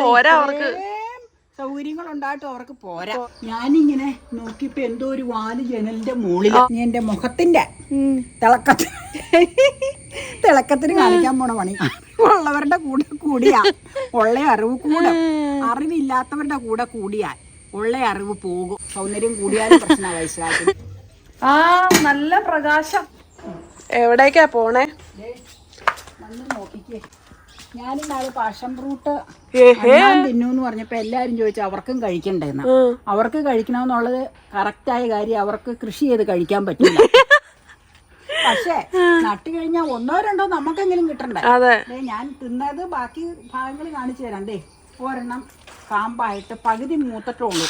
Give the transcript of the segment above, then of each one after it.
പോരാ അവർക്ക്. സൗകര്യങ്ങൾ ഉണ്ടായിട്ടും അവർക്ക് പോരാ. ഞാനിങ്ങനെ നോക്കിയപ്പോ എന്തോ ഒരു വാൽ ജനലിന്റെ മുകളിൽ എന്റെ മുഖത്തിന്റെ തിളക്കത്തിന് തിളക്കത്തിന് കാണിക്കാൻ പോണ പണി. ഉള്ളവരുടെ കൂടെ കൂടിയാ. ഉള്ള അറിവ് കൂടും. അറിവില്ലാത്തവരുടെ കൂടെ കൂടിയാൽ ഉള്ള അറിവ് പോകും. സൗന്ദര്യം കൂടിയാൽ പ്രശ്ന വയസ്സാക്കി ആ നല്ല പ്രകാശം. എവിടേക്കാ പോണേ? വന്ന് നോക്കിക്കേ. ഞാനിന്നാൾ പാഷൻ ഫ്രൂട്ട് ഏഹേ തിന്നൂന്ന് പറഞ്ഞപ്പോ എല്ലാരും ചോദിച്ചു അവർക്കും കഴിക്കണ്ടേന്ന്. അവർക്ക് കഴിക്കണമെന്നുള്ളത് കറക്റ്റായ കാര്യം അവർക്ക് കൃഷി ചെയ്ത് കഴിക്കാൻ പറ്റില്ല. പക്ഷേ നട്ടു കഴിഞ്ഞാൽ ഒന്നോ രണ്ടോ നമുക്കെങ്കിലും കിട്ടണ്ടേ? ഞാൻ തിന്നത് ബാക്കി ഭാഗങ്ങൾ കാണിച്ചു തരാം. ദേ ഒരെണ്ണം കാമ്പായിട്ട് പകുതി മൂത്തട്ടുള്ളൂ.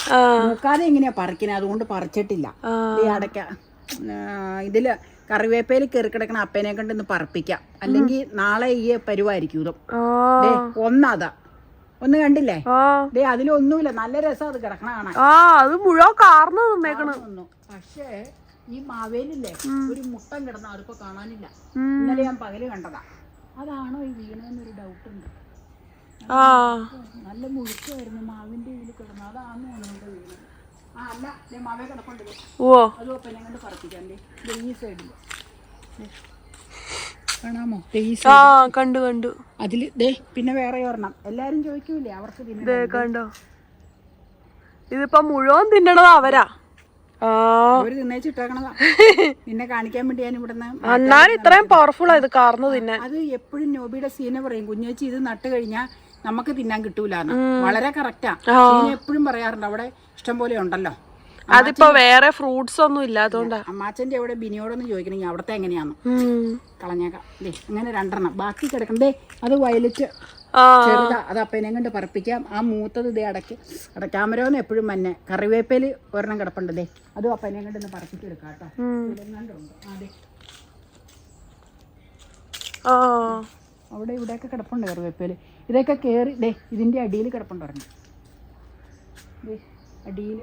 മൂക്കാതെ എങ്ങനെയാ പറിക്കുന്നത് അതുകൊണ്ട് പറിച്ചിട്ടില്ല. ഈ അടയ്ക്ക. ആ, ഇതിൽ കറിവേപ്പയിൽ കയറി കിടക്കണ അപ്പേനെ കൊണ്ട് ഇന്ന് പറപ്പിക്കാം അല്ലെങ്കിൽ നാളെ ഈ പരുവായിരിക്കും ഇതും. ദേ ഒന്നതാ ഒന്ന് കണ്ടില്ലേ? ആ. ദേ അതിലൊന്നുമില്ല നല്ല രസം അത് കിടക്കണ കാണാൻ. ആ അത് മുഴുവൻ കാർന്ന് നിന്നേക്കണ്. ഒന്നും പക്ഷേ ഈ മാവേലില്ലേ? ഒരു മുട്ടം കിടന്ന അതിപ്പോ കാണാനില്ല. ഉം. ഇന്നലെ ഞാൻ പകൽ കണ്ടതാ. അതാണോ ഈ വീണെന്നൊരു ഡൗട്ട് ഉണ്ട്. ആ. നല്ല മുഴുക്കായിരുന്നു മാവിന്റെ ഇതിൽ കിടന്നു. അതാണോ നമ്മുടെ വീണത് ഓ കാണാമോ? ആ കണ്ടു കണ്ടു. അതിൽ ദേ പിന്നെ വേറെ ഒരെണ്ണം. എല്ലാരും ചോദിക്കൂലേ അവർക്ക് കണ്ടോ? ഇതിപ്പോ മുഴുവൻ തിന്നണത് അവരാ. നിന്നെ കാണിക്കാൻ വേണ്ടി ഞാൻ ഇവിടുന്ന് അണ്ണാൻ ഇത്രയും പവർഫുൾ ആയത് കാർന്ന് തിന്നാൻ അത് എപ്പോഴും നോബിയുടെ സീനെ പറയും കുഞ്ഞേച്ചി ഇത് നട്ട് കഴിഞ്ഞാൽ നമുക്ക് തിന്നാൻ കിട്ടൂലെന്ന്. വളരെ കറക്റ്റാ എപ്പോഴും പറയാറുണ്ട്. അവിടെ ഇഷ്ടം പോലെ ഉണ്ടല്ലോ. അതിപ്പോ വേറെ ഫ്രൂട്ട്സ് ഒന്നും ഇല്ലാത്തോണ്ടാ. അമ്മാച്ചന്റെ അവിടെ ബിനിയോടൊന്ന് ചോദിക്കണെങ്കിൽ അവിടത്തെ എങ്ങനെയാന്ന്. കളഞ്ഞേക്കാം. അങ്ങനെ രണ്ടെണ്ണം. ബാക്കി കിടക്കണ്ടേ അത് വയലറ്റ് ചെറുതാ. അത് അപ്പനെ കൊണ്ട് പറപ്പിക്കാം. ആ മൂത്തത് ഇതേ അടക്കി അടക്കാമരോന്ന് എപ്പോഴും മഞ്ഞ കറിവേപ്പേൽ ഒരെണ്ണം കിടപ്പുണ്ട്. ദേ അതും അപ്പനെ കൊണ്ട് കേട്ടോ. ഉം. ഇതെങ്ങാണ്ടുണ്ട്. ആ ദേ. ആ. അവിടെ ഇവിടെയൊക്കെ കിടപ്പുണ്ട് കറിവേപ്പേൽ. ഇതൊക്കെ കയറി ഡേ ഇതിന്റെ അടിയിൽ കിടപ്പുണ്ട് ദേ. അടിയിൽ.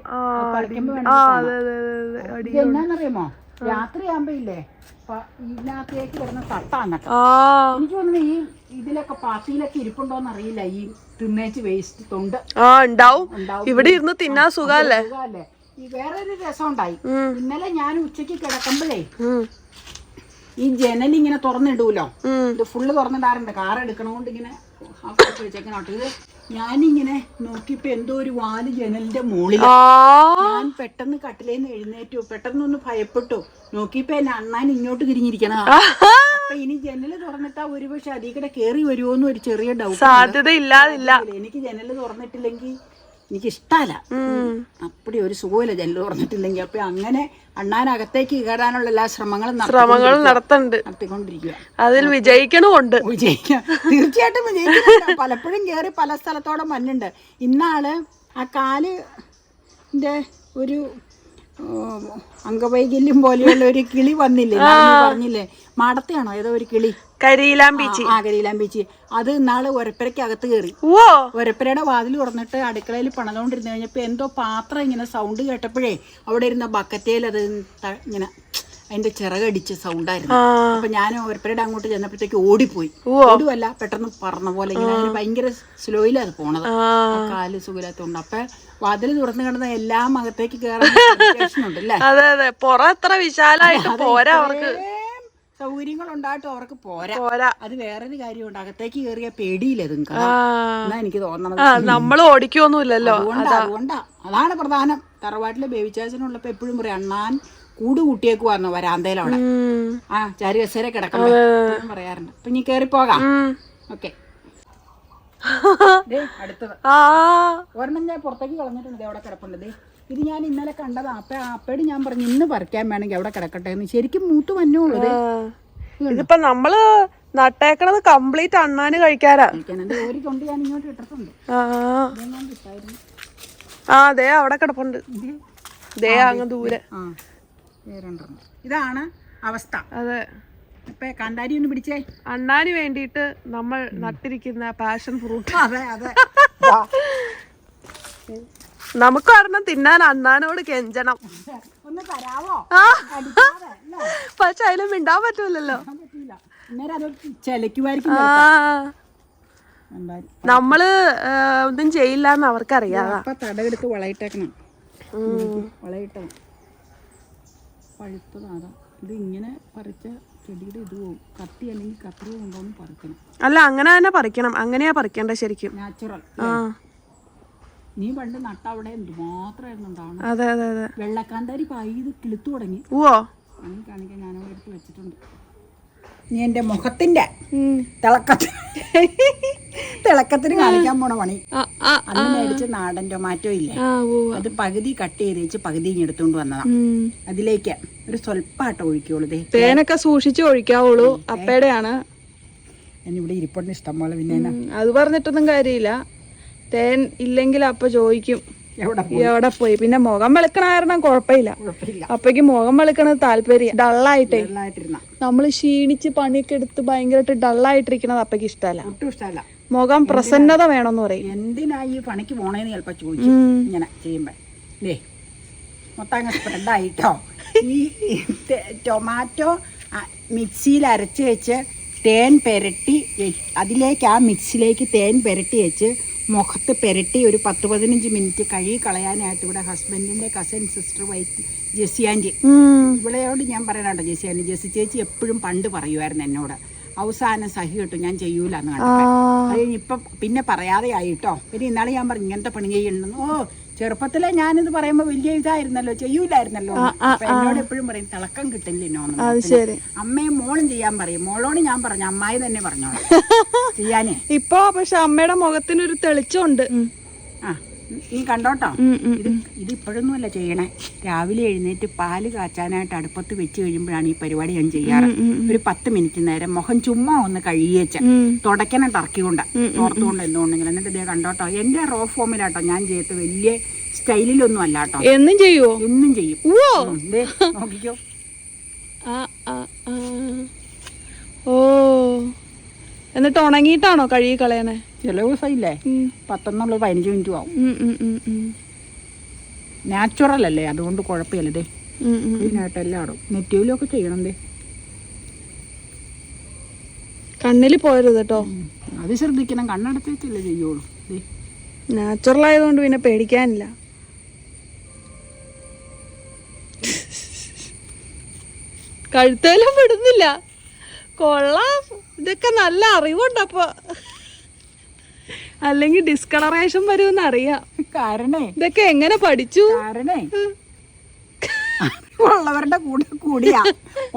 എന്നാന്നറിയാമോ രാത്രിയാകുമ്പോ ഇല്ലേ ഇതിനകത്തേക്ക് വരുന്ന തട്ടാന്നൊക്കെ ആ. എനിക്ക് തോന്നുന്നു ഈ ഇതിലൊക്കെ പാത്തിയിലൊക്കെ ഇരിപ്പുണ്ടോന്ന് അറിയില്ല ഈ തിന്നേച്ച് വേസ്റ്റ് തൊണ്ട്. ആ ഉണ്ടാവും. ഇവിടെ ഇരുന്ന് തിന്നാൻ സുഖല്ലേ? ഈ വേറൊരു രസം ഉണ്ടായി ഇന്നലെ ഞാൻ ഉച്ചയ്ക്ക് കിടക്കുമ്പോഴേ ഈ ജനൽ ഇങ്ങനെ തുറന്നിടൂലോ? ഇത് ഫുള്ള് തുറന്നിടാറുണ്ട്. കാർ എടുക്കണോണ്ട് ഇങ്ങനെ വെച്ചേക്കണോട്ട് ഇത് ഞാനിങ്ങനെ നോക്കിയപ്പോ എന്തോ ഒരു വാൽ ജനലിന്റെ മുകളിൽ ഞാൻ പെട്ടെന്ന് കട്ടിലേന്ന് എഴുന്നേറ്റു. പെട്ടെന്ന് ഒന്ന് ഭയപ്പെട്ടു. നോക്കിയപ്പോ എന്നെ അണ്ണാൻ ഇങ്ങോട്ട് തിരിഞ്ഞിരിക്കണ അപ്പൊ ഇനി ജനൽ തുറന്നിട്ടാ ഒരുപക്ഷെ അതിൽ കൂടെ കേറി വരുമോന്ന് ഒരു ചെറിയ ഡൗട്ട് സാധ്യത ഇല്ലാതില്ല എനിക്ക് ജനൽ തുറന്നിട്ടില്ലെങ്കിൽ എനിക്ക് ഇഷ്ടമല്ല അപ്പടി ഒരു സുഖമില്ല ജനൽ തുറന്നിട്ടില്ലെങ്കിൽ അപ്പൊ അങ്ങനെ അണ്ണാനകത്തേക്ക് കയറാനുള്ള എല്ലാ ശ്രമങ്ങളും ശ്രമങ്ങൾ നടത്തണ്ട്. നടത്തിക്കൊണ്ടിരിക്കുക. അതിൽ വിജയിക്കണമുണ്ട്. വിജയിക്കാം. തീർച്ചയായിട്ടും വിജയിക്കണം പലപ്പോഴും കയറി പല സ്ഥലത്തോടെ മഞ്ഞുണ്ട്. ഇന്നാൾ ആ കാൽ ഒരു അംഗവൈകല്യം പോലെയുള്ള ഒരു കിളി വന്നില്ലേ? പറഞ്ഞില്ലേ? മാടത്തെയാണോ? ഏതോ ഒരു കിളി. കരിയിലാം ബീച്ച്. ആ കരിയിലാമ്പീച്ചി അത് ഇന്നാൾ ഒരപ്പരയ്ക്ക് അകത്ത് കയറി ഓ ഒരപ്പരയുടെ വാതിൽ തുറന്നിട്ട് അടുക്കളയിൽ പണതുകൊണ്ടിരുന്നു കഴിഞ്ഞപ്പോ എന്തോ പാത്രം ഇങ്ങനെ സൗണ്ട് കേട്ടപ്പോഴേ അവിടെ ഇരുന്ന ബക്കറ്റയിൽ അത് ഇങ്ങനെ അതിന്റെ ചിറകടിച്ച സൗണ്ടായിരുന്നു അപ്പൊ ഞാൻ ഒരപ്പരയുടെ അങ്ങോട്ട് ചെന്നപ്പോഴത്തേക്ക് ഓടിപ്പോയി. ഓടുമല്ല ഓടുവല്ല പെട്ടെന്ന് പറന്ന പോലെ ഇങ്ങനെ അതിന് ഭയങ്കര സ്ലോയിലാണ് അത് പോണത്. കാൽ സുഖമില്ലാത്തതുകൊണ്ട് അപ്പൊ വാതിൽ തുറന്നു കിടന്ന എല്ലാം അകത്തേക്ക് കയറാൻ ഉണ്ട് അല്ലേ? അതെ അതെ. പുറം എത്ര വിശാലായിട്ട് പോരാ അവർക്ക്. സൗകര്യങ്ങൾ ഉണ്ടായിട്ടും അവർക്ക് പോരാ. പോരാ. അത് വേറൊരു കാര്യമുണ്ട്. അകത്തേക്ക് കയറിയ പേടിയില്ല നിങ്ങൾക്ക് എന്നാ എനിക്ക് തോന്നണത്. നമ്മൾ ഓടിക്കൊന്നുമില്ലല്ലോ അതുകൊണ്ടാ അതുകൊണ്ടാ. അതാണ് പ്രധാനം. തറവാട്ടിലെ ബേബിച്ചാച്ചനുള്ളപ്പോ എപ്പോഴും പറയും അണ്ണാൻ കൂട് കൂട്ടിയേക്കുവാന്ന് വരാന്തയിലവിടെ. ആ ചാരി കസേര കിടക്കണം പറയാറുണ്ട് അപ്പൊ ഇനി കേറി പോകാം. ഓക്കെ. അടുത്തത്. ഒരെണ്ണം ഞാൻ പുറത്തേക്ക് കളഞ്ഞിട്ടുണ്ട്. അവിടെ കിടപ്പുണ്ട്. ഇത് ഞാൻ ഇന്നലെ കണ്ടത്. അപ്പ അപ്പയോട് ഞാൻ പറഞ്ഞു ഇന്ന് പറിക്കാൻ വേണമെങ്കിൽ അവിടെ കിടക്കട്ടെ എന്ന്. ശരിക്കും മൂത്ത് മഞ്ഞുള്ളത് ഇതിപ്പൊ നമ്മൾ നട്ടേക്കണത് കംപ്ലീറ്റ് അണ്ണാന് കഴിക്കാനുണ്ട് ഒരു തൊണ്ട് ഞാൻ ഇങ്ങോട്ട് ഇട്ടിട്ടുണ്ട്. ആ അതെ അവിടെ കിടപ്പുണ്ട്. ദേ അങ്ങ് ദൂരെ. ഇതാണ് അവസ്ഥ. അതെ. ഒന്ന് പിടിച്ചേ. അണ്ണാന് വേണ്ടിയിട്ട് നമ്മൾ നട്ടിരിക്കുന്ന പാഷൻ ഫ്രൂട്ട്. അതെ അതെ. നമുക്ക് ഒരെണ്ണം തിന്നാൻ അണ്ണാനോട് കെഞ്ചണം. ഒന്ന് തരാവോ? പക്ഷെ അതിലും മിണ്ടാൻ പറ്റൂലല്ലോ. നമ്മൾ ഒന്നും ചെയ്യില്ല എന്ന് അവർക്കറിയാം തടവെടുത്ത് വളയിട്ടേക്കണം. വളയിട്ടണം. പഴുത്തതാതാ ഇത് ഇങ്ങനെ പറിച്ച ചെടിയുടെ ഇത് പോകും കത്തി അല്ലെങ്കിൽ കത്രി കൊണ്ടുവന്ന് പറിക്കണം. അല്ല അങ്ങനെ തന്നെ പറിക്കണം. അങ്ങനെയാ പറിക്കേണ്ട ശരിക്കും. നാച്ചുറൽ നീ പണ്ട് നട്ട അവിടെ എന്തുമാത്രമായിരുന്നു അതെ അതെ അതെ. വെള്ളക്കാന്താരി പായി ഇത് കിളുത്തു തുടങ്ങി. ഓ കാണിക്കാൻ ഞാനവിടെ എടുത്ത് വെച്ചിട്ടുണ്ട്. നീ എന്റെ മുഖത്തിന്റെ തിളക്കത്തിന് തിളക്കത്തിന് കാണിക്കാൻ പോണ പണി. അന്ന് മേടിച്ച നാടൻ ടൊമാറ്റോ ഇല്ല? അത് പകുതി കട്ട് ചെയ്ത് വെച്ച് പകുതി ഇങ്ങ് എടുത്തോണ്ട് വന്നതാ. അതിലേക്ക് ഒരു സ്വല്പാട്ടം ഒഴിക്കുള്ളൂ. തേനൊക്കെ സൂക്ഷിച്ച് ഒഴിക്കാവുള്ളൂ. അപ്പയുടെയാണ് ഇവിടെ ഇരിപ്പുണ്ട് ഇഷ്ടം പോലെ പിന്നെ? അത് പറഞ്ഞിട്ടൊന്നും കാര്യമില്ല. തേൻ ഇല്ലെങ്കിൽ അപ്പ ചോദിക്കും. എവിടെ പോയി? പിന്നെ മുഖം വെളുക്കണ കാരണം കുഴപ്പമില്ല. അപ്പയ്ക്ക് മുഖം വെളുക്കണത് താല്പര്യം. ഡള്ളായിട്ടേ. നമ്മൾ നമ്മൾ ക്ഷീണിച്ച് പണിയൊക്കെ എടുത്ത് ഭയങ്കരമായിട്ട് ഡള്ളായിട്ടിരിക്കണത് അപ്പയ്ക്ക് ഇഷ്ടമല്ല. മുഖം പ്രസന്നത വേണമെന്ന് പറയും. എന്തിനാ ഈ പണിക്ക് പോണേന്ന് ചിലപ്പോ ചോദിച്ചു ഇങ്ങനെ ചെയ്യുമ്പോ. മൊത്തം അങ്ങ് സ്പ്രെഡായിട്ടോ ഈ ടൊമാറ്റോ മിക്സിയിൽ അരച്ച് വെച്ച് തേൻ പെരട്ടി അതിലേക്ക് ആ മിക്സിയിലേക്ക് തേൻ പെരട്ടി വെച്ച് മുഖത്ത് പെരട്ടി ഒരു പത്ത് പതിനഞ്ച് മിനിറ്റ് കഴുകി കളയാനായിട്ട് ഇവിടെ ഹസ്ബൻഡിന്റെ കസിൻ സിസ്റ്റർ വൈറ്റ് ജെസ്സി ആന്റി. ഇവിടെയോട് ഞാൻ പറയണോ ജെസ്സി ആന്റി ജെസ്സി ചേച്ചി എപ്പോഴും പണ്ട് പറയുമായിരുന്നു എന്നോട്. അവസാനം സഹി കിട്ടും ഞാൻ ചെയ്യൂല എന്ന് കണ്ടു അത് കഴിഞ്ഞ് ഇപ്പം പിന്നെ പറയാതെ ആയിട്ടോ പിന്നെ ഇന്നാളെ ഞാൻ പറഞ്ഞു ഇങ്ങനത്തെ പണി ചെയ്യണമെന്ന് ഓ ചെറുപ്പത്തിലെ ഞാനിത് പറയുമ്പോൾ വലിയ ഇതായിരുന്നല്ലോ ചെയ്യൂലായിരുന്നല്ലോ. അപ്പൊ എന്നോട് എപ്പോഴും പറയും തിളക്കം കിട്ടില്ലോ. അമ്മയും മോളും ചെയ്യാൻ പറയും. മോളോട് ഞാൻ പറഞ്ഞു അമ്മായി തന്നെ പറഞ്ഞോളൂ. ചെയ്യാനേ. ഇപ്പൊ പക്ഷെ അമ്മയുടെ മുഖത്തിനൊരു തെളിച്ചമുണ്ട്. ആ. നീ കണ്ടോട്ടോ? ഇത് ഇത് ഇപ്പോഴൊന്നുമല്ല ചെയ്യണേ. രാവിലെ എഴുന്നേറ്റ് പാൽ കാച്ചാനായിട്ട് അടുപ്പത്ത് വെച്ച് കഴിയുമ്പോഴാണ് ഈ പരിപാടി ഞാൻ ചെയ്യാറ്. ഒരു പത്ത് മിനിറ്റ് നേരം മുഖം ചുമ്മാ ഒന്ന് കഴിയേച്ച. തുടയ്ക്കണം ടർക്കിക്കൊണ്ട് തോർത്തുകൊണ്ട് എന്തുകൊണ്ടെങ്കിലും. എന്നിട്ട് ഇതേ കണ്ടോട്ടോ എന്റെ റോ ഫോമിലാട്ടോ ഞാൻ ചെയ്യത്ത് വലിയ സ്റ്റൈലിലൊന്നും അല്ല കേട്ടോ എന്നും ചെയ്യുവോ? എന്നും ചെയ്യും. നോക്കിക്കോ. ഓ. എന്നിട്ട് ഉണങ്ങിയിട്ടാണോ കഴുകി കളയണേ ചില ദിവസം ഇല്ലേ പത്തൊന്നുള്ള പതിനഞ്ച് മിനിറ്റ് ആവും. നാച്ചുറൽ അല്ലേ? അതുകൊണ്ട് കുഴപ്പമില്ലതേ. ഇതിനായിട്ട് എല്ലായിടും നെറ്റിയിലൊക്കെ ചെയ്യണം ദേ. കണ്ണിൽ പോരുത് കേട്ടോ. അത് ശ്രദ്ധിക്കണം. കണ്ണടത്തേക്കല്ലേ ചെയ്യുള്ളൂ. നാച്ചുറൽ ആയതുകൊണ്ട് പിന്നെ പേടിക്കാനില്ല. കഴുത്തേലും വിടുന്നില്ല. കൊള്ളാം. ഇതൊക്കെ നല്ല അറിവുണ്ടപ്പോ അല്ലെങ്കിൽ ഡിസ്കളറേഷൻ വരുമെന്ന് അറിയാം. കാരണേ. ഇതൊക്കെ എങ്ങനെ പഠിച്ചു? കാരണേ. ഉള്ളവരുടെ കൂടെ കൂടിയാ.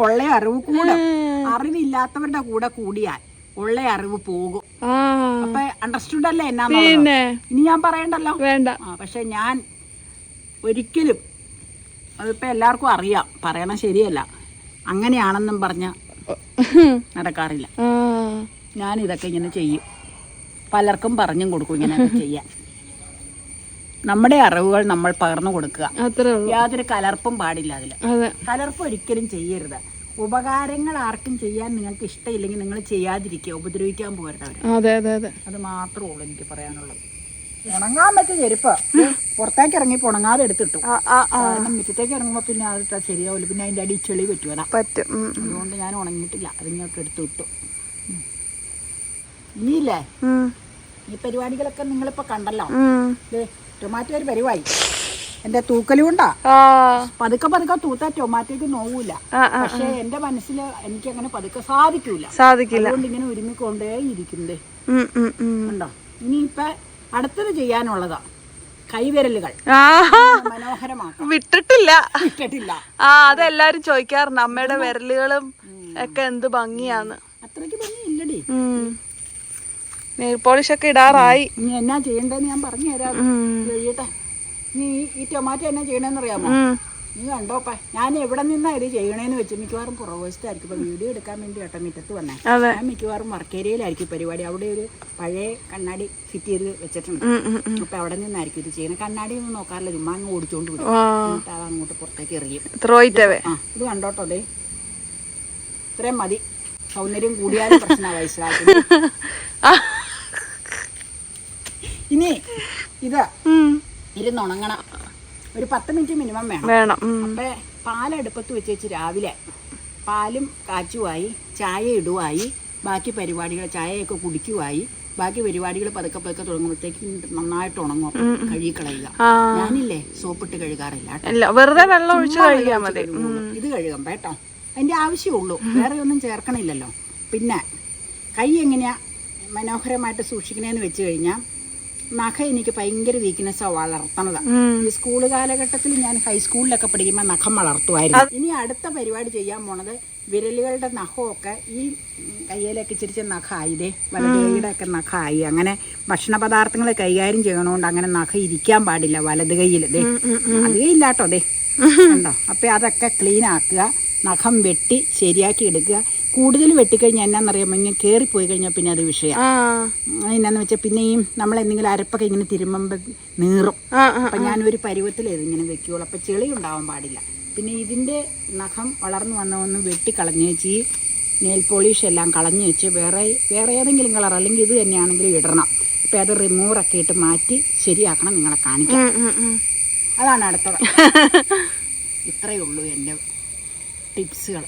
ഉള്ള അറിവ് കൂടെ. അറിവില്ലാത്തവരുടെ കൂടെ കൂടിയാൽ ഉള്ള അറിവ് പോകും. അപ്പൊ അണ്ടർസ്റ്റുഡ് അല്ലേ എന്നാ ഇനി ഞാൻ പറയണ്ടല്ലോ? വേണ്ട. പക്ഷെ ഞാൻ ഒരിക്കലും അതിപ്പോ എല്ലാവർക്കും അറിയാം. പറയണ ശരിയല്ല. അങ്ങനെയാണെന്നും പറഞ്ഞ നടക്കാറില്ല. ഞാൻ ഇതൊക്കെ ഇങ്ങനെ ചെയ്യും. പലർക്കും പറഞ്ഞും കൊടുക്കും ഇങ്ങനെ ചെയ്യാൻ. നമ്മുടെ അറിവുകൾ നമ്മൾ പകർന്നു കൊടുക്കുക. യാതൊരു കലർപ്പും പാടില്ല അതിൽ അതെ. കലർപ്പ് ഒരിക്കലും ചെയ്യരുത്. ഉപകാരങ്ങൾ ആർക്കും ചെയ്യാൻ നിങ്ങൾക്ക് ഇഷ്ടമില്ലെങ്കിൽ നിങ്ങൾ ചെയ്യാതിരിക്കുക. ഉപദ്രവിക്കാൻ പോകരുത് അത് മാത്രമേ ഉള്ളൂ എനിക്ക് പറയാനുള്ളത്. ഉണങ്ങാൻ പറ്റിയ ചെരുപ്പ് പുറത്തേക്ക് ഇറങ്ങി ഉണങ്ങാതെ എടുത്തിട്ടു. കാരണം മുറ്റത്തേക്ക് ഇറങ്ങുമ്പോൾ പിന്നെ അത് ശരിയാവില്ല പിന്നെ അതിന്റെ അടി ചെളി പറ്റുമല്ല പറ്റും. അതുകൊണ്ട് ഞാൻ ഉണങ്ങിയിട്ടില്ല. അതിങ്ങോട്ട് എടുത്ത് വിട്ടു. ഇനിയില്ലേ? ഈ പരിപാടികളൊക്കെ നിങ്ങളിപ്പോ കണ്ടല്ലോ. ടൊമാറ്റോ ഒരു പരിപാടി. എന്റെ തൂക്കലുകൊണ്ടാ ആ. പതുക്കെ പതുക്കെ തൂത്താ ടൊമാറ്റോക്ക് നോവൂല. പക്ഷെ എന്റെ മനസ്സിൽ എനിക്ക് അങ്ങനെ പതുക്കെ സാധിക്കൂല. സാധിക്കില്ല. അതുകൊണ്ട് ഇങ്ങനെ ഒരുമിക്കൊണ്ടേ. ഉണ്ടോ? ഇനിയിപ്പോ അടുത്തത് ചെയ്യാനുള്ളതാ. കൈവിരലുകൾ. ആ. മനോഹരമാക്കാം. വിട്ടിട്ടില്ല. ഇട്ടിട്ടില്ല ആ അതെല്ലാരും ചോദിക്കാറുണ്ട്. അമ്മയുടെ വിരലുകളും ഒക്കെ എന്ത് ഭംഗിയാന്ന്. അത്രയ്ക്ക് ഭംഗി ഇല്ലടി നെയിൽ പോളിഷ് ഒക്കെ ഇടാറായി ഇനി എന്നാ ചെയ്യണ്ടെന്ന് ഞാൻ പറഞ്ഞു തരാം ചെയ്യട്ടെ. നീ ഈ- ടൊമാറ്റോ എന്നാ ചെയ്യണെന്ന് അറിയാമോ ഉം. നീ കണ്ടോപ്പാ ഞാൻ എവിടെ നിന്നാ ഇത് ചെയ്യണേന്ന് വെച്ച് മിക്കവാറും പുറകുവശത്തായിരിക്കും ഇപ്പൊ വീഡിയോ എടുക്കാൻ വേണ്ടി കേട്ടോ മുറ്റത്ത് വന്നേ. ഞാൻ മിക്കവാറും വർക്കേരിയയിലായിരിക്കും പരിപാടി. അവിടെ ഒരു പഴയ കണ്ണാടി ഫിറ്റ് ചെയ്ത് വെച്ചിട്ടുണ്ട്. അപ്പൊ അവിടെ നിന്നായിരിക്കും ഇത് ചെയ്യണേ. കണ്ണാടി ഒന്നും നോക്കാറില്ല. ചുമ്മാ അങ്ങ് ഓടിച്ചോണ്ട് വിടും. ആ. എന്നിട്ട് അത് അങ്ങോട്ട് പുറത്തേക്ക് എറിയും. ആ ഇത് കണ്ടോട്ടോ അതെ ഇത്രയും മതി. സൗന്ദര്യം കൂടിയാലും പ്രശ്ന വയസ്സിലാക്കുന്നത് ഇനി ഇതാ. ഇരുന്നുണങ്ങണം ഒരു പത്ത് മിനിറ്റ് മിനിമം വേണം. വേണം. അപ്പൊ പാലടുപ്പത്ത് വെച്ച് വെച്ച് രാവിലെ പാലും കാച്ചുമായി ചായ ഇടുവായി ബാക്കി പരിപാടികൾ ചായയൊക്കെ കുടിക്കുവായി ബാക്കി പരിപാടികൾ പതുക്കെ പതുക്കെ തുടങ്ങുമ്പോഴത്തേക്കും നന്നായിട്ട് ഉണങ്ങും കഴുകി കളയുക. ഞാനില്ലേ സോപ്പിട്ട് കഴുകാറില്ല. വെറുതെ വെള്ളം ഒഴിച്ച് കഴുകിയാൽ മതി. ഇത് കഴുകാം കേട്ടോ. അതിന്റെ ആവശ്യമുള്ളൂ. വേറെ ഒന്നും ചേർക്കണില്ലല്ലോ. പിന്നെ കൈ എങ്ങനെയാ മനോഹരമായിട്ട് സൂക്ഷിക്കണേന്ന് വെച്ച് കഴിഞ്ഞാൽ നഖം എനിക്ക് ഭയങ്കര വീക്ക്നെസ്സാണ് വളർത്തണതാണ് ഈ സ്കൂൾ കാലഘട്ടത്തിൽ ഞാൻ ഹൈസ്കൂളിലൊക്കെ പഠിക്കുമ്പോൾ നഖം വളർത്തുമായിരുന്നു ഇനി അടുത്ത പരിപാടി ചെയ്യാൻ പോണത് വിരലുകളുടെ നഖമൊക്കെ ഈ കയ്യിലൊക്കെ ചിരിച്ച നഖമായിതേ വലതുകൈയുടെ ഒക്കെ നഖമായി അങ്ങനെ ഭക്ഷണ പദാർത്ഥങ്ങൾ കൈകാര്യം ചെയ്യണോണ്ട് അങ്ങനെ നഖ ഇരിക്കാൻ പാടില്ല വലത് കൈയിൽ ദേ അതേ ഇല്ലാട്ടോ ദേ. കണ്ടോ? അപ്പം അതൊക്കെ ക്ലീൻ ആക്കുക. നഖം വെട്ടി ശരിയാക്കി എടുക്കുക. കൂടുതൽ വെട്ടിക്കഴിഞ്ഞാൽ എന്നാന്നറിയാമോ ഇങ്ങനെ കയറിപ്പോയി കഴിഞ്ഞാൽ പിന്നെ അത് വിഷയം. എന്നാന്ന് വെച്ചാൽ പിന്നെയും നമ്മൾ എന്തെങ്കിലും അരപ്പൊക്കെ ഇങ്ങനെ തിരുമ്പുമ്പോൾ നീറും. അപ്പൊ ഞാനൊരു പരുവത്തിൽ ഇങ്ങനെ വെക്കുകയുള്ളൂ അപ്പം ചെളി ഉണ്ടാവാൻ പാടില്ല. പിന്നെ ഇതിന്റെ നഖം വളർന്നു വന്ന ഒന്ന് വെട്ടിക്കളഞ്ഞ് വെച്ച് ഈ നെയിൽ പോളിഷ് എല്ലാം കളഞ്ഞ് വെച്ച് വേറെ വേറെ ഏതെങ്കിലും കളർ അല്ലെങ്കിൽ ഇത് തന്നെയാണെങ്കിലും ഇടണം. അപ്പം അത് റിമൂവറൊക്കെ ഇട്ട് മാറ്റി ശരിയാക്കണം നിങ്ങളെ കാണിക്കാം. അതാണ് അടുത്തത്. ഇത്രയേ ഉള്ളൂ എന്റെ ടിപ്സുകൾ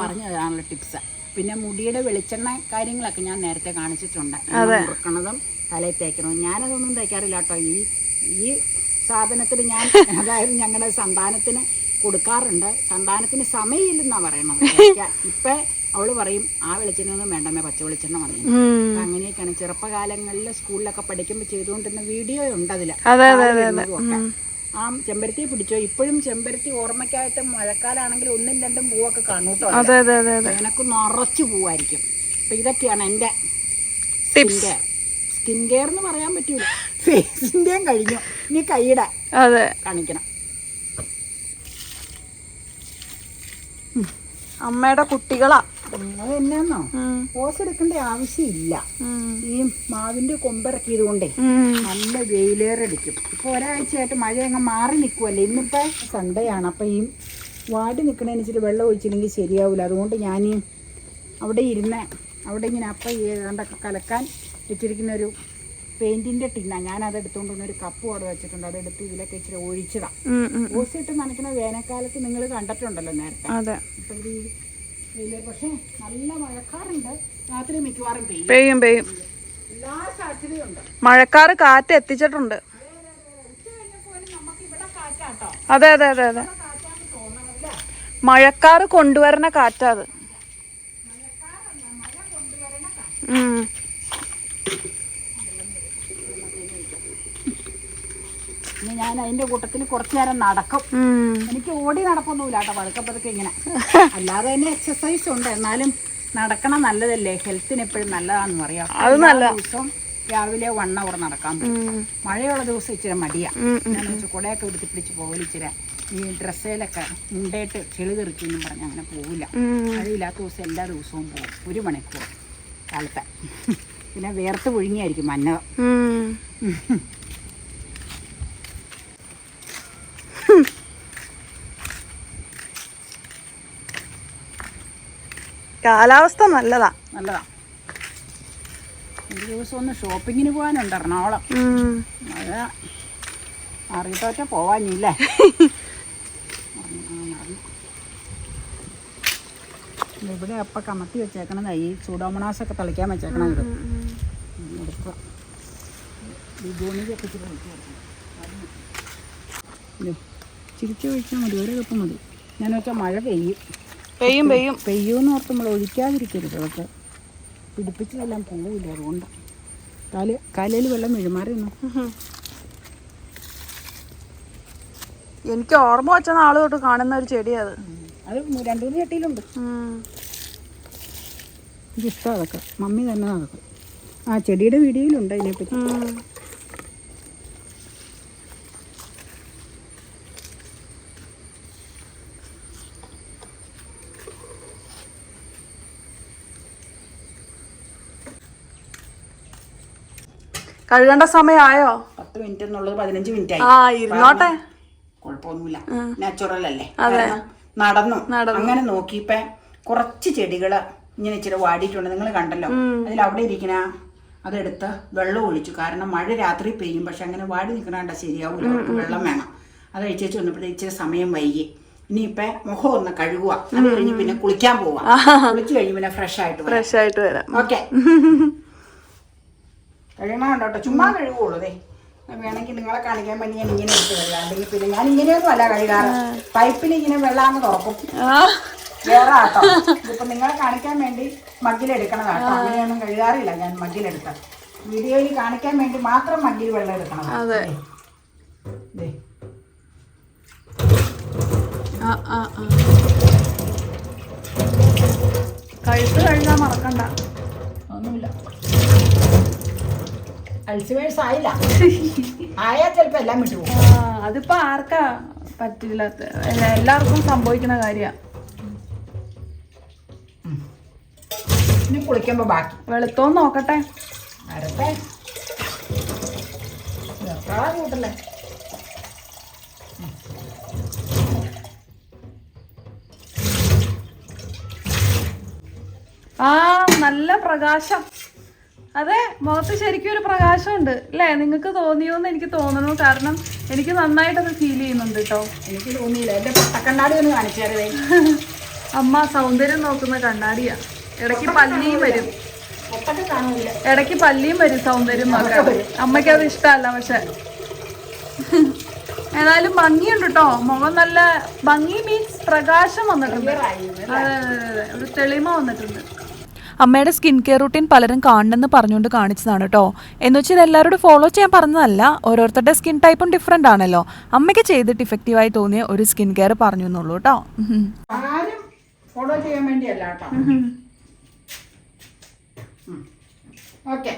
പറഞ്ഞു തരാനുള്ള ടിപ്സ്. പിന്നെ മുടിയുടെ വെളിച്ചെണ്ണ കാര്യങ്ങളൊക്കെ ഞാൻ നേരത്തെ കാണിച്ചിട്ടുണ്ട്. മുറുക്കണതും തലയിൽ തേക്കണതും. ഞാനതൊന്നും തേക്കാറില്ല കേട്ടോ ഈ ഈ സാധനത്തിന് ഞാൻ അതായത് ഞങ്ങളുടെ സന്താനത്തിന് കൊടുക്കാറുണ്ട്. സന്താനത്തിന് സമയമില്ലെന്നാണ് പറയണത്. ഇപ്പൊ അവൾ പറയും ആ വെളിച്ചെണ്ണ ഒന്നും വേണ്ടമേ പച്ച വെളിച്ചെണ്ണ മതി. അങ്ങനെയൊക്കെയാണ് ചെറുപ്പകാലങ്ങളിൽ സ്കൂളിലൊക്കെ പഠിക്കുമ്പോൾ ചെയ്തുകൊണ്ടിരുന്ന വീഡിയോ ഉണ്ട് ആ ചെമ്പരത്തി പിടിച്ചോ? ഇപ്പോഴും ചെമ്പരത്തി ഓർമ്മയ്ക്കായിട്ട് മഴക്കാലാണെങ്കിൽ ഒന്നും രണ്ടും പൂവൊക്കെ കാണും കേട്ടോ അതെ അതെ അതെ അതെ. എനക്ക് നിറച്ച് പൂവായിരിക്കും. അപ്പൊ ഇതൊക്കെയാണ് എന്റെ സ്കിൻ കെയർ സ്കിൻ കെയർ എന്ന് പറയാൻ പറ്റൂല. ഫേസിന്റെയും കഴിഞ്ഞു. ഇനി കൈയുടെ അതെ. കാണിക്കണം. അമ്മയുടെ കുട്ടികളാ. അത് എന്നാന്നോ എടുക്കേണ്ട ആവശ്യമില്ല. ഈ മാവിന്റെ കൊമ്പിറക്കിയത് കൊണ്ടേ. നല്ല വെയിലേറടിക്കും ഇപ്പൊ ഒരാഴ്ചയായിട്ട് മഴ അങ്ങ് മാറി നിൽക്കുമല്ലേ ഇന്നിപ്പോ സൺഡേ ആണ്. അപ്പൊ ഈ വാടി നിൽക്കണതിന് ഇച്ചിരി വെള്ളം ഒഴിച്ചില്ലെങ്കിൽ ശരിയാവില്ല അതുകൊണ്ട് ഞാൻ അവിടെ ഇരുന്ന് അവിടെ ഇങ്ങനെ അപ്പം ഏതാണ്ടൊക്കെ കലക്കാൻ വെച്ചിരിക്കുന്ന ഒരു പെയിന്റിന്റെ ടിന്നാണ് ഞാൻ എടുത്തുകൊണ്ട് വന്ന് ഒരു കപ്പ് അവിടെ വെച്ചിട്ടുണ്ട്. അതെടുത്ത് ഇതിലൊക്കെ ഇച്ചിരി ഒഴിച്ചതാണ് ഓസിട്ട്. നനയ്ക്കുന്ന വേനൽക്കാലത്ത് നിങ്ങൾ കണ്ടിട്ടുണ്ടല്ലോ നേരത്തെ. അതെ. ഈ വെയിൽ പക്ഷേ നല്ല മഴക്കാറുണ്ട്. രാത്രി മിക്കവാറും പെയ്യും. പെയ്യും പെയ്യും. എല്ലാ സാധ്യതയുണ്ട് മഴക്കാറ് കാറ്റ് എത്തിച്ചിട്ടുണ്ട്. അതെ അതെ അതെ അതെ. മഴക്കാറ് കൊണ്ടുവരണ കാറ്റാ അത്. ഉം. ഞാൻ അതിന്റെ കൂട്ടത്തിൽ കുറച്ചു നേരം നടക്കും. എനിക്ക് ഓടി നടപ്പൊന്നുമില്ല കേട്ടോ പതുക്കെ പതുക്കെ ഇങ്ങനെ. അല്ലാതെ തന്നെ എക്സസൈസ് ഉണ്ട്. എന്നാലും നടക്കണം നല്ലതല്ലേ? ഹെൽത്തിന് എപ്പോഴും നല്ലതാണെന്ന് പറയാം അത് നല്ല ദിവസം രാവിലെ വൺ അവർ നടക്കാൻ പറ്റും. മഴയുള്ള ദിവസം ഇച്ചിരി മടിയാ. ഞാൻ വെച്ചാൽ കുടയൊക്കെ എടുത്ത് പിടിച്ച് പോകൽ ഇച്ചിരി ഈ ഡ്രസ്സേലൊക്കെ മുണ്ടേട്ട് ചെളി തെറിക്കുമെന്നും പറഞ്ഞ് അങ്ങനെ പോവില്ല. മഴയില്ലാത്ത ദിവസം എല്ലാ ദിവസവും പോകും. ഒരു മണിക്കൂർ കാലത്തെ. പിന്നെ വേർത്ത് പുഴുങ്ങിയായിരിക്കും മഞ്ഞ. കാലാവസ്ഥ നല്ലതാ. നല്ലതാ. ഒരു ദിവസം ഒന്ന് ഷോപ്പിങ്ങിന് പോകാനുണ്ട് എറണാകുളം. മഴ അറിയിട്ടൊക്കെ പോവാനില്ലേ ഇവിടെ അപ്പം കമത്തി വെച്ചേക്കണതാ. ഈ സൂഡോമണാസൊക്കെ തളിക്കാൻ വെച്ചേക്കണം ഇത് എടുക്കുക ഈ ഭൂമിക്കൊക്കെ ഇച്ചിരി കൊടുക്കണം. ഇത് ഒഴിച്ചാൽ മതി. ഒരു കപ്പ് മതി. ഞാൻ വെച്ചാൽ മഴ പെയ്യും. പെയ്യും പെയ്യും. പെയ്യുമെന്ന് ഓർത്ത് നമ്മൾ ഒഴിക്കാതിരിക്കരുത്. അതൊക്കെ പിടിപ്പിച്ചതെല്ലാം പോവില്ല അതുകൊണ്ട്. കാൽ കാലയിൽ വെള്ളം വീഴുമാറി ഒന്നും എനിക്ക് ഓർമ്മ വെച്ച നാൾ തൊട്ട് കാണുന്ന ഒരു ചെടിയാ അത്. രണ്ട് മൂന്ന് ചട്ടിയിലുണ്ട്. എനിക്കിഷ്ടം അതൊക്കെ. മമ്മി തന്നെ നടക്കും ആ ചെടിയുടെ വീഡിയോയിലുണ്ട് അതിനെപ്പറ്റി. കഴുകേണ്ട സമയമായോ പത്ത് മിനിറ്റ് എന്നുള്ളത് പതിനഞ്ച് മിനിറ്റ് ആയി. ആ ഇരുന്നോട്ടെ. കുഴപ്പമൊന്നുമില്ല. നാച്ചുറൽ അല്ലേ? കാരണം നടന്നു. അങ്ങനെ നോക്കിയപ്പോ കുറച്ച് ചെടികൾ ഇങ്ങനെ ഇച്ചിരി വാടിയിട്ടുണ്ട്. നിങ്ങൾ കണ്ടല്ലോ. അതിൽ അവിടെ ഇരിക്കണ അതെടുത്ത് വെള്ളം ഒഴിച്ചു. കാരണം മഴ രാത്രി പെയ്യും. പക്ഷെ അങ്ങനെ വാടി നിൽക്കണണ്ട ശരിയാവില്ല അവർക്ക് വെള്ളം വേണം. അത് അഴിച്ചേച്ച് വന്നപ്പോഴത്തെ ഇച്ചിരി സമയം വൈകി. ഇനിയിപ്പോ മുഖം ഒന്ന് കഴുകുക. അത് കഴിഞ്ഞ് പിന്നെ കുളിക്കാൻ പോവാ കുളിച്ചു കഴിഞ്ഞ് പിന്നെ ഫ്രഷ് ആയിട്ട് ഫ്രഷ് ആയിട്ട് വരാം. ഓക്കെ കഴുകണ കണ്ടോട്ടോ ചുമ്മാ കഴുകുള്ളൂ ദേ. വേണമെങ്കിൽ നിങ്ങളെ കാണിക്കാൻ വേണ്ടി ഞാൻ ഇങ്ങനെ എടുത്ത് കഴുകാം അല്ലെങ്കിൽ പിന്നെ ഞാൻ ഇങ്ങനെയൊന്നും അല്ല കഴുകാറ്. പൈപ്പിൽ ഇങ്ങനെ വെള്ളാന്ന് തുറക്കും. ആ. വേറെ ആട്ടോ ഇപ്പൊ നിങ്ങളെ കാണിക്കാൻ വേണ്ടി മഗ്ഗിലെടുക്കണതാട്ടോ അങ്ങനെയൊന്നും കഴുകാറില്ല ഞാൻ മഗ്ഗിലെടുത്ത വീഡിയോയിൽ കാണിക്കാൻ വേണ്ടി മാത്രം മഗ്ഗിൽ വെള്ളം എടുക്കണം അതെ. കഴുത്ത് കഴുകാൻ മറക്കണ്ട. ഒന്നുമില്ല. അൾസിമേഴ്സ് ആയില്ല ആയാൽ ചിലപ്പോൾ എല്ലാം വിട്ടുപോകും ആ അതിപ്പോ ആർക്കാ പറ്റില്ലാത്ത എല്ലാവർക്കും സംഭവിക്കുന്ന കാര്യാ. ഇനി കുളിക്കുമ്പോ ബാക്കി. വെളുത്തോന്ന് നോക്കട്ടെ. വരട്ടെ. കൂട്ടല്ലേ ആ നല്ല പ്രകാശം. അതെ മുഖത്ത് ശരിക്കും ഒരു പ്രകാശമുണ്ട്. അല്ലേ നിങ്ങൾക്ക് തോന്നിയോന്ന് എനിക്ക് തോന്നുന്നു കാരണം എനിക്ക് നന്നായിട്ടത് ഫീൽ ചെയ്യുന്നുണ്ട് കേട്ടോ എനിക്ക് തോന്നിയില്ല. എന്റെ പൊട്ടക്കണ്ണാടി ഒന്ന് കാണിച്ചാലേ അമ്മ സൗന്ദര്യം നോക്കുന്ന കണ്ണാടിയാ. ഇടയ്ക്ക് പല്ലിയും വരും. ഇടയ്ക്ക് പല്ലിയും വരും സൗന്ദര്യം നോക്കാൻ. അമ്മയ്ക്ക് അത് ഇഷ്ടമല്ല പക്ഷെ. ഏതായാലും ഭംഗിയുണ്ട് കേട്ടോ മുഖം നല്ല ഭംഗി മീൻസ് പ്രകാശം വന്നിട്ടുണ്ട്. അതെ അതെ അതെ. ഒരു തെളിമ വന്നിട്ടുണ്ട്. അമ്മയുടെ സ്കിൻ കെയർ റുട്ടീൻ പലരും കാണണമെന്ന് പറഞ്ഞുകൊണ്ട് കാണിച്ചതാണ് കേട്ടോ എന്ന് വെച്ചാൽ ഇത് എല്ലാവരോടും ഫോളോ ചെയ്യാൻ പറഞ്ഞതല്ല ഓരോരുത്തരുടെ സ്കിൻ ടൈപ്പും ഡിഫറെന്റ് ആണല്ലോ. അമ്മയ്ക്ക് ചെയ്തിട്ട് ഇഫക്റ്റീവായി തോന്നിയ ഒരു സ്കിൻ കെയർ പറഞ്ഞു എന്നുള്ളൂ കേട്ടോ ഫോളോ ചെയ്യാൻ വേണ്ടിയല്ല കേട്ടോ ഓക്കെ